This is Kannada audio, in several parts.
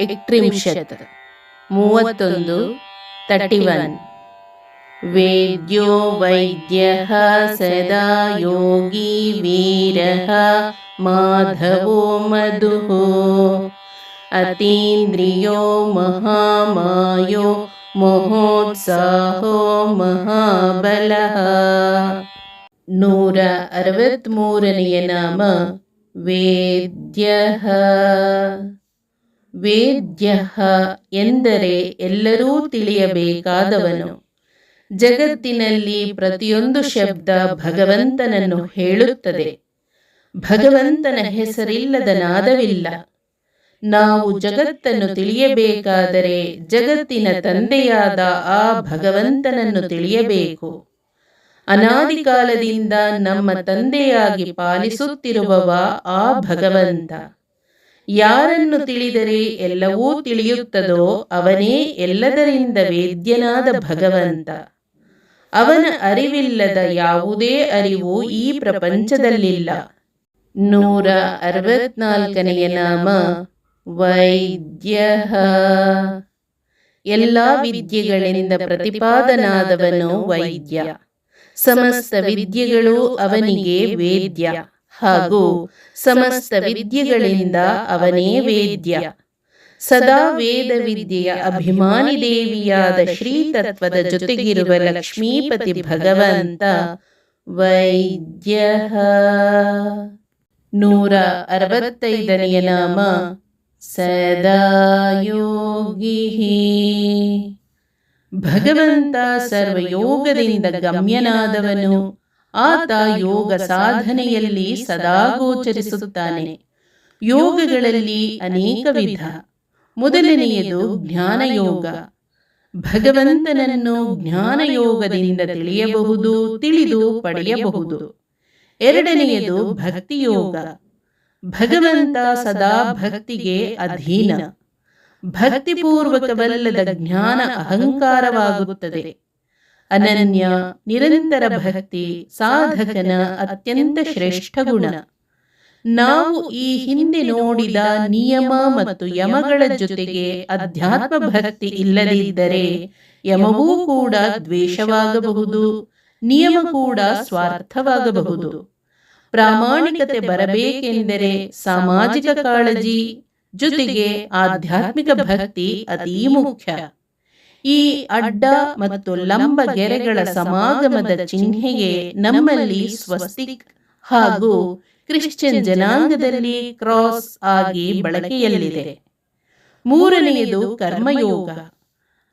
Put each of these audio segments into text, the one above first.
ಸ್ತೋತ್ರ ಎಕ್ಟ್ರಿಂಶತ್ ಮೂವತ್ತೊಂದು ತರ್ಟಿ ಒನ್ ವೇದ್ಯೋ ವೈದ್ಯ ಸದಾ ಯೋಗಿ ವೀರ ಮಾಧವೋ ಮಧು ಅತೀಂದ್ರಿಯೋ ಮಹಾಮಾಯೋ ಮಹೋತ್ಸಾಹೋ ಮಹಾಬಲ ನೂರ ಅರವತ್ಮೂರನೆಯ ನಾಮ ವೇದ್ಯ ವೇದ್ಯ ಎಂದರೆ ಎಲ್ಲರೂ ತಿಳಿಯಬೇಕಾದವನು. ಜಗತ್ತಿನಲ್ಲಿ ಪ್ರತಿಯೊಂದು ಶಬ್ದ ಭಗವಂತನನ್ನು ಹೇಳುತ್ತದೆ. ಭಗವಂತನ ಹೆಸರಿಲ್ಲದ ನಾದವಿಲ್ಲ ನಾವು ಜಗತ್ತನ್ನು ತಿಳಿಯಬೇಕಾದರೆ ಜಗತ್ತಿನ ತಂದೆಯಾದ ಆ ಭಗವಂತನನ್ನು ತಿಳಿಯಬೇಕು. ಅನಾದಿ ಕಾಲದಿಂದ ನಮ್ಮ ತಂದೆಯಾಗಿ ಪಾಲಿಸುತ್ತಿರುವವ ಆ ಭಗವಂತ. ಯಾರನ್ನು ತಿಳಿದರೆ ಎಲ್ಲವೂ ತಿಳಿಯುತ್ತದೋ ಅವನೇ ಎಲ್ಲದರಿಂದ ವೇದ್ಯನಾದ ಭಗವಂತ. ಅವನ ಅರಿವಿಲ್ಲದ ಯಾವುದೇ ಅರಿವು ಈ ಪ್ರಪಂಚದಲ್ಲಿಲ್ಲ. ನೂರ ಅರವತ್ನಾಲ್ಕನೆಯ ನಾಮ ವೈದ್ಯ. ಎಲ್ಲ ವಿದ್ಯೆಗಳಿಂದ ಪ್ರತಿಪಾದನಾದವನು ವೈದ್ಯ. ಸಮಸ್ತ ವಿದ್ಯೆಗಳು ಅವನಿಗೆ ವೇದ್ಯ. ಹಾಗೂ ಸಮಸ್ತ ವಿದ್ಯೆಗಳಿಂದ ಅವನೇ ವೇದ್ಯ ಸದಾ ವೇದ ವಿದ್ಯೆಯ ಅಭಿಮಾನಿ ದೇವಿಯಾದ ಶ್ರೀತತ್ವದ ಜೊತೆಗಿರುವ ಲಕ್ಷ್ಮೀಪತಿ ಭಗವಂತ ವೈದ್ಯ ನೂರ ಅರವತ್ತೈದನೆಯ ನಾಮ ಸದಾ ಯೋಗಿ ಭಗವಂತ ಸರ್ವಯೋಗದಿಂದ ಗಮ್ಯನಾದವನು ಆತ ಯೋಗ ಸಾಧನೆಯಲ್ಲಿ ಸದಾ ಗೋಚರಿಸುತ್ತಾನೆ. ಯೋಗಗಳಲ್ಲಿ ಅನೇಕ ವಿಧ. ಮೊದಲನೆಯದು ಜ್ಞಾನಯೋಗ ಭಗವಂತನನ್ನು ಜ್ಞಾನಯೋಗದಿಂದ ತಿಳಿಯಬಹುದು ತಿಳಿದು ಪಡೆಯಬಹುದು. ಎರಡನೆಯದು ಭಕ್ತಿಯೋಗ ಭಗವಂತ ಸದಾ ಭಕ್ತಿಗೆ ಅಧೀನ. ಭಕ್ತಿಪೂರ್ವಕವಲ್ಲದ ಜ್ಞಾನ ಅಹಂಕಾರವಾಗುತ್ತದೆ. ಅನನ್ಯ ನಿರಂತರ ಭಕ್ತಿ ಸಾಧಕನ ಅತ್ಯಂತ ಶ್ರೇಷ್ಠ ಗುಣ. ನಾವು ಈ ಹಿಂದೆ ನೋಡಿದ ನಿಯಮ ಮತ್ತು ಯಮಗಳ ಜೊತೆಗೆ ಅಧ್ಯಾತ್ಮ ಭಕ್ತಿ ಇಲ್ಲದಿದ್ದರೆ ಯಮವೂ ಕೂಡ ದ್ವೇಷವಾಗಬಹುದು ನಿಯಮ ಕೂಡ ಸ್ವಾರ್ಥವಾಗಬಹುದು. ಪ್ರಾಮಾಣಿಕತೆ ಬರಬೇಕೆಂದರೆ ಸಾಮಾಜಿಕ ಕಾಳಜಿ ಜೊತೆಗೆ ಆಧ್ಯಾತ್ಮಿಕ ಭಕ್ತಿ ಅತೀ ಮುಖ್ಯ. ಈ ಅಡ್ಡ ಮತ್ತು ಲಂಬ ಗೆರೆಗಳ ಸಮಾಗಮದ ಚಿಹ್ನೆಗೆ ನಮ್ಮಲ್ಲಿ ಸ್ವಸ್ತಿಕ್ ಹಾಗೂ ಕ್ರಿಶ್ಚಿಯನ್ ಜನಾಂಗದಲ್ಲಿ ಕ್ರಾಸ್ ಆಗಿ ಬಳಕೆಯಲ್ಲಿದೆ. ಮೂರನೆಯದು ಕರ್ಮಯೋಗ.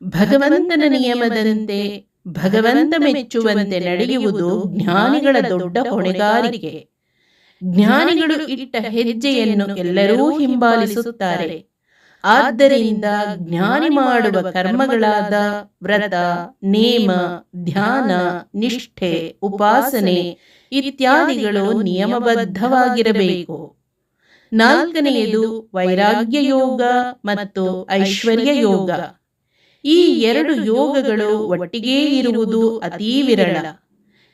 ಭಗವಂತನ ನಿಯಮದಂತೆ ಭಗವಂತ ಮೆಚ್ಚುವಂತೆ ನಡೆಯುವುದು ಜ್ಞಾನಿಗಳ ದೊಡ್ಡ ಹೊಣೆಗಾರಿಕೆ. ಜ್ಞಾನಿಗಳು ಇಟ್ಟ ಹೆಜ್ಜೆಯನ್ನು ಎಲ್ಲರೂ ಹಿಂಬಾಲಿಸುತ್ತಾರೆ. ಆದ್ದರಿಂದ ಜ್ಞಾನಿ ಮಾಡುವ ಕರ್ಮಗಳಾದ ವ್ರತ, ನೇಮ, ಧ್ಯಾನ, ನಿಷ್ಠೆ, ಉಪಾಸನೆ ಇತ್ಯಾದಿಗಳು ನಿಯಮಬದ್ಧವಾಗಿರಬೇಕು. ನಾಲ್ಕನೆಯದು ವೈರಾಗ್ಯ ಯೋಗ ಮತ್ತು ಐಶ್ವರ್ಯ ಯೋಗ ಈ ಎರಡು ಯೋಗಗಳು ಒಟ್ಟಿಗೆ ಇರುವುದು ಅತೀ ವಿರಳ.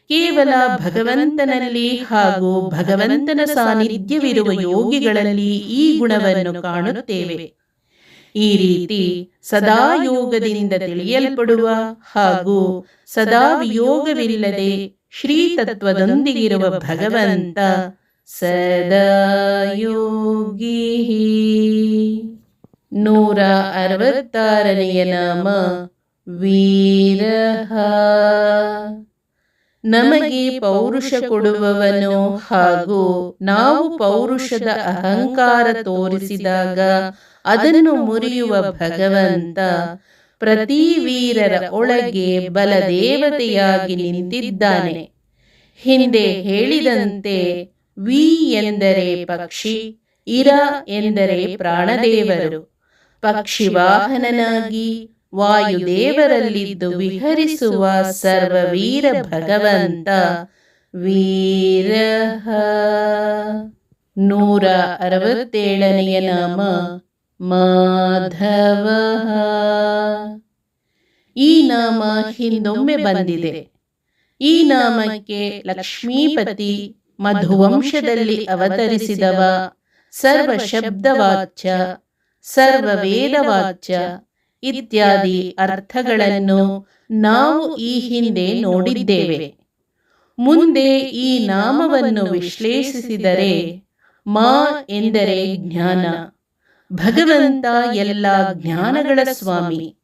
ಕೇವಲ ಭಗವಂತನಲ್ಲಿ ಹಾಗೂ ಭಗವಂತನ ಸಾನ್ನಿಧ್ಯವಿರುವ ಯೋಗಿಗಳಲ್ಲಿ ಈ ಗುಣವನ್ನು ಕಾಣುತ್ತೇವೆ. ಈ ರೀತಿ ಸದಾ ಯೋಗದಿಂದ ತಿಳಿಯಲ್ಪಡುವ ಹಾಗೂ ಸದಾ ವಿಯೋಗವಿಲ್ಲದೆ ಶ್ರೀತತ್ವದೊಂದಿಗಿರುವ ಭಗವಂತ ಸದಾ ಯೋಗಿ ನೂರ ಅರವತ್ತಾರನೆಯ ನಾಮ ವೀರಹ. ನಮಗೆ ಪೌರುಷ ಕೊಡುವವನು ಹಾಗೂ ನಾವು ಪೌರುಷದ ಅಹಂಕಾರ ತೋರಿಸಿದಾಗ ಅದನ್ನು ಮುರಿಯುವ ಭಗವಂತ ಪ್ರತಿ ವೀರರ ಒಳಗೆ ಬಲದೇವತೆಯಾಗಿ ನಿಂತಿದ್ದಾನೆ. ಹಿಂದೆ ಹೇಳಿದಂತೆ ವಿ ಎಂದರೆ ಪಕ್ಷಿ ಇರ ಎಂದರೆ ಪ್ರಾಣದೇವರು. ಪಕ್ಷಿವಾಹನನಾಗಿ ವಾಯುದೇವರಲ್ಲಿದ್ದು ವಿಹರಿಸುವ ಸರ್ವವೀರ ಭಗವಂತ ವೀರ. ನೂರ ಅರವತ್ತೇಳನೆಯ ನಾಮ ಮಾಧವ. ಈ ನಾಮ ಹಿಂದೊಮ್ಮೆ ಬಂದಿದೆ. ಈ ನಾಮಕ್ಕೆ ಲಕ್ಷ್ಮೀಪತಿ ಮಧುವಂಶದಲ್ಲಿ ಅವತರಿಸಿದವ ಸರ್ವ ಶಬ್ದವಾಚ್ಯ ಸರ್ವ ವೇದವಾಚ್ಯ ಇತ್ಯಾದಿ ಅರ್ಥಗಳನ್ನು ನಾವು ಈ ಹಿಂದೆ ನೋಡಿದ್ದೇವೆ. ಮುಂದೆ ಈ ನಾಮವನ್ನು ವಿಶ್ಲೇಷಿಸಿದರೆ ಮಾ ಎಂದರೆ ಜ್ಞಾನ. ಭಗವಂತ ಎಲ್ಲ ಜ್ಞಾನಗಳ ಸ್ವಾಮಿ.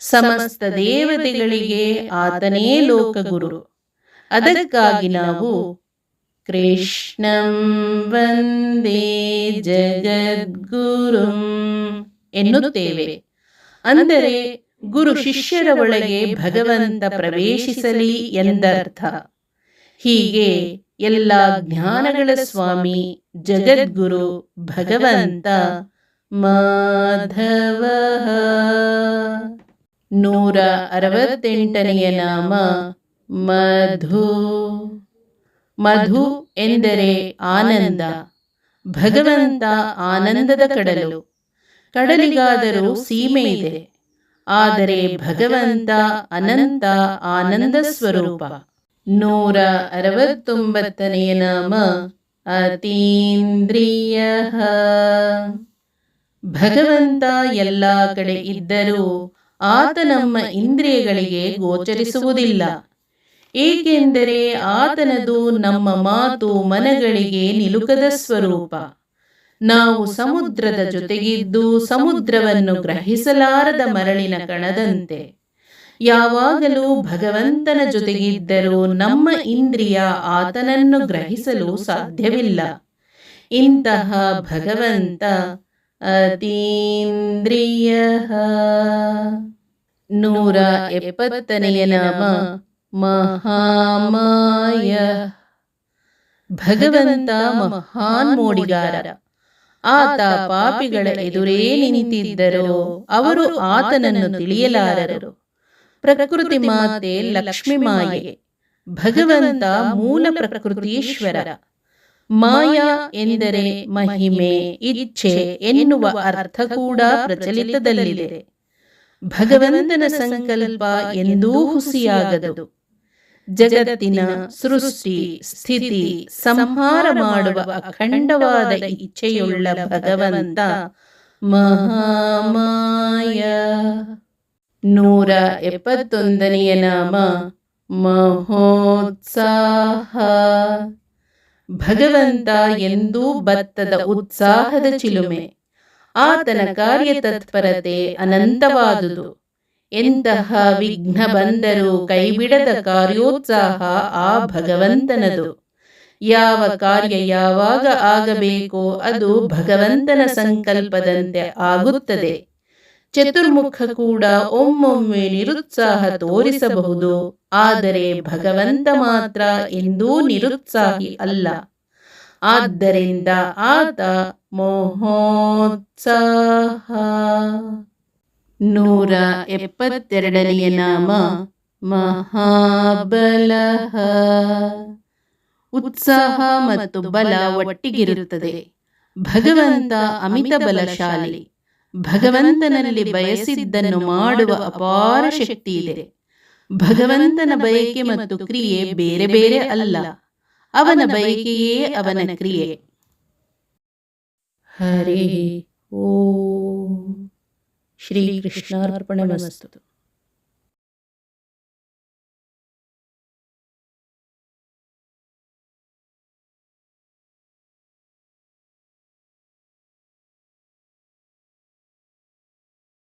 ಸಮಸ್ತ ದೇವತೆಗಳಿಗೆ ಆತನೇ ಲೋಕಗುರು. ಅದಕ್ಕಾಗಿ ನಾವು ಕೃಷ್ಣಂ ವಂದೇ ಜಗದ್ಗುರುಂ ಎನ್ನುತ್ತೇವೆ. ಅಂದರೆ ಗುರು ಶಿಷ್ಯರ ಒಳಗೆ ಭಗವಂತ ಪ್ರವೇಶಿಸಲಿ ಎಂದರ್ಥ. ಹೀಗೆ ಎಲ್ಲ ಜ್ಞಾನಗಳ ಸ್ವಾಮಿ, ಜಗದ್ಗುರು ಭಗವಂತ ಮಾಧವ. ನೂರ ಅರವತ್ತೆಂಟನೆಯ ನಾಮ ಮಧು. ಮಧು ಎಂದರೆ ಆನಂದ, ಭಗವಂತ ಆನಂದದ ಕಡಲು. ಕಡಲಿಗಾದರೂ ಸೀಮೆ ಇದೆ. ಆದರೆ ಭಗವಂತ ಅನಂತ ಆನಂದ ಸ್ವರೂಪ. ನೂರ ಅರವತ್ತೊಂಬತ್ತನೆಯ ನಾಮ ಅತೀಂದ್ರಿಯ. ಭಗವಂತ ಎಲ್ಲ ಕಡೆ ಇದ್ದರೂ ಆತ ನಮ್ಮ ಇಂದ್ರಿಯಗಳಿಗೆ ಗೋಚರಿಸುವುದಿಲ್ಲ. ಏಕೆಂದರೆ ಆತನದು ನಮ್ಮ ಮಾತು ಮನಗಳಿಗೆ ನಿಲುಕದ ಸ್ವರೂಪ. ನಾವು ಸಮುದ್ರದ ಜೊತೆಗಿದ್ದು ಸಮುದ್ರವನ್ನು ಗ್ರಹಿಸಲಾರದ ಮರಳಿನ ಕಣದಂತೆ. ಯಾವಾಗಲೂ ಭಗವಂತನ ಜೊತೆಗಿದ್ದರೂ ನಮ್ಮ ಇಂದ್ರಿಯ ಆತನನ್ನು ಗ್ರಹಿಸಲು ಸಾಧ್ಯವಿಲ್ಲ. ಇಂತಹ ಭಗವಂತ ಅತೀಂದ್ರಿಯ. ನೂರ ಎಪ್ಪತ್ತನೆಯ ನಾಮ ಮಹಾಮಾಯ. ಭಗವಂತ ಮಹಾನ್ ಮೋಡಿಗಾರ. ಆತ ಪಾಪಿಗಳ ಎದುರೇ ನಿಂತಿದ್ದರೂ. ಅವರು ಆತನನ್ನು ತಿಳಿಯಲಾರರು. ಪ್ರಕೃತಿ ಮಾತೆ ಲಕ್ಷ್ಮಿ ಮಾಯೆ. ಭಗವಂತ ಮೂಲ ಪ್ರಕೃತೀಶ್ವರ. ಮಾಯಾ ಎಂದರೆ ಮಹಿಮೆ, ಇಚ್ಛೆ ಎನ್ನುವ ಅರ್ಥ ಕೂಡ ಪ್ರಚಲಿತದಲ್ಲಿದೆ. ಭಗವಂತನ ಸಂಕಲ್ಪ ಎಂದೂ ಹುಸಿಯಾಗದು. ಜಗತ್ತಿನ ಸೃಷ್ಟಿ, ಸ್ಥಿತಿ, ಸಂಹಾರ ಮಾಡುವ ಅಖಂಡವಾದ ಇಚ್ಛೆಯುಳ್ಳ ಭಗವಂತ ಮಹಾಮಾಯ. ನೂರ ಎಪ್ಪತ್ತೊಂದನೆಯ ನಾಮ ಮಹೋತ್ಸಾಹ. ಭಗವಂತ ಎಂದೂ ಬತ್ತದ ಉತ್ಸಾಹದ ಚಿಲುಮೆ. ಆತನ ಕಾರ್ಯತತ್ಪರತೆ ಅನಂತವಾದುದು. ಎಂತಹ ವಿಘ್ನ ಬಂದರೂ ಕೈಬಿಡದ ಕಾರ್ಯೋತ್ಸಾಹ ಆ ಭಗವಂತನದು. ಯಾವ ಕಾರ್ಯ ಯಾವಾಗ ಆಗಬೇಕೋ ಅದು ಭಗವಂತನ ಸಂಕಲ್ಪದಂತೆ ಆಗುತ್ತದೆ. ಚತುರ್ಮುಖ ಕೂಡ ಒಮ್ಮೊಮ್ಮೆ ನಿರುತ್ಸಾಹ ತೋರಿಸಬಹುದು, ಆದರೆ ಭಗವಂತ ಮಾತ್ರ ಎಂದೂ ನಿರುತ್ಸಾಹಿ ಅಲ್ಲ. ಆದ್ದರಿಂದ ಆತ ಮೋಹೋತ್ಸಾಹ. ನೂರ ಎಪ್ಪತ್ತೆರಡನೆಯ ನಾಮ ಮಹಾಬಲ ಉತ್ಸಾಹ ಮತ್ತು ಬಲ ಒಟ್ಟಿಗಿರುತ್ತದೆ. ಭಗವಂತ ಅಮಿತ ಬಲಶಾಲಿ. ಭಗವಂತನಲ್ಲಿ ಬಯಸಿದ್ದನ್ನು ಮಾಡುವ ಅಪಾರ ಶಕ್ತಿ ಇದೆ ಭಗವಂತನ ಬಯಕೆ ಮತ್ತು ಕ್ರಿಯೆ ಬೇರೆ ಬೇರೆ ಅಲ್ಲ. ಅವನ ಬಯಕೆಯೇ ಅವನ ಕ್ರಿಯೆ. ಹರಿ श्रीकृष्णार्पणमस्तु.